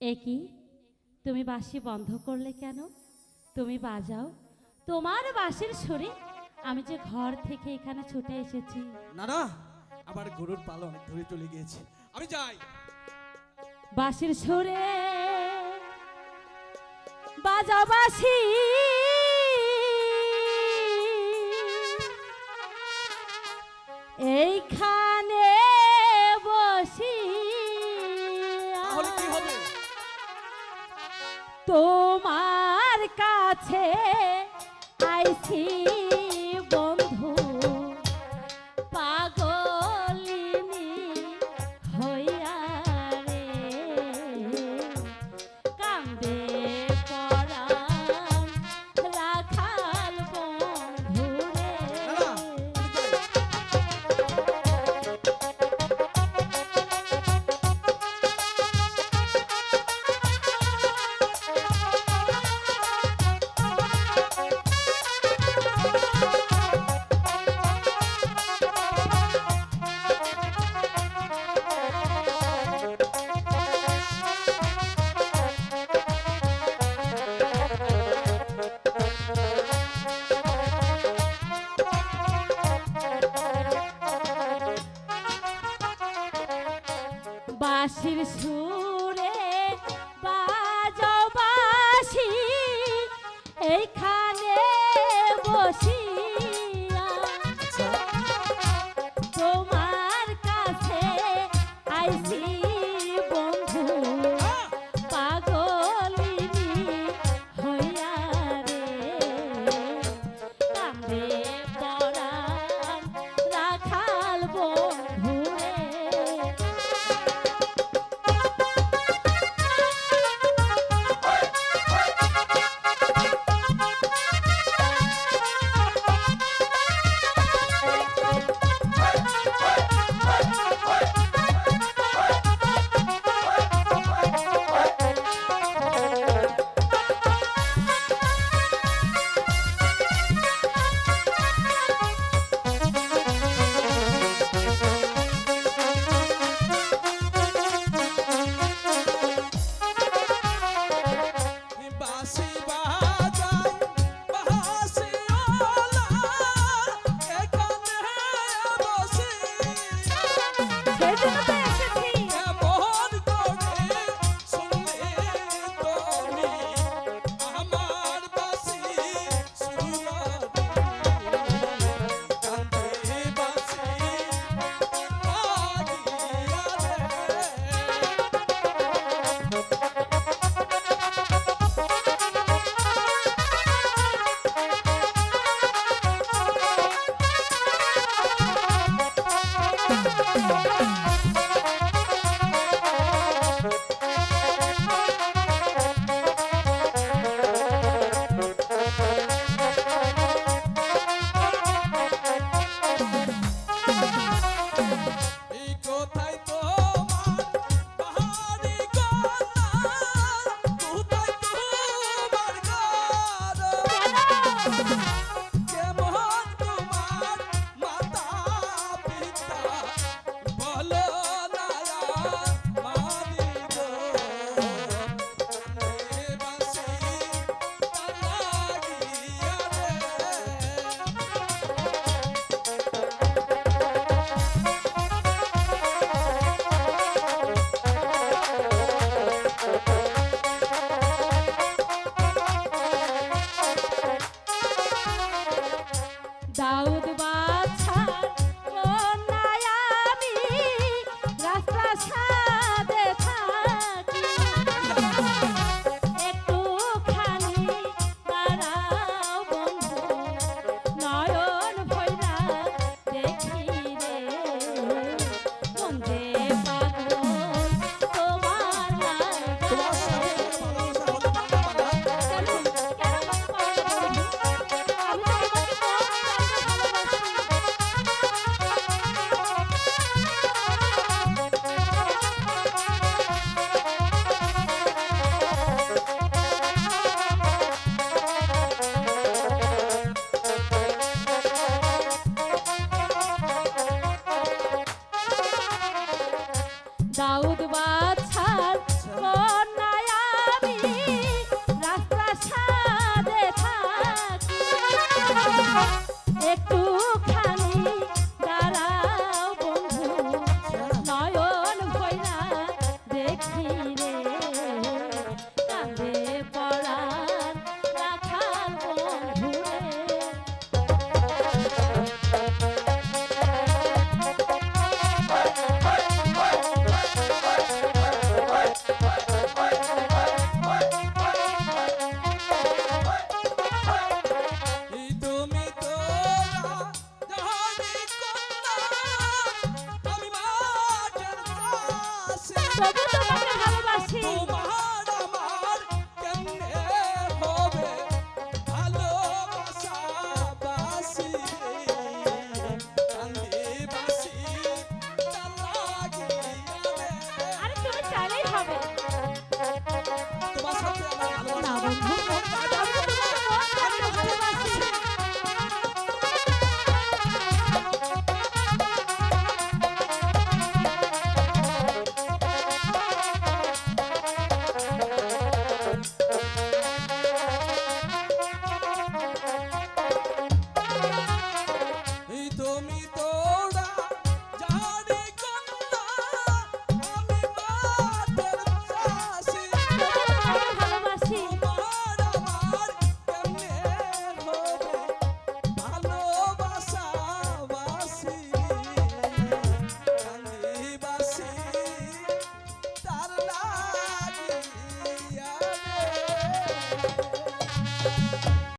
একই তুমি বাঁশি বন্ধ করলে কেন? তুমি বাজাও। তোমার বাঁশির সুরে আমি যে ঘর থেকে এখানে ছুটে এসেছি। না না আমার গরুর পালন ধরে চলে গিয়েছে। আমি যাই। বাঁশির সুরে বাজাও বাসি তোমার কাছে আইছি। assim Su. দাউদ বা চালেই হবে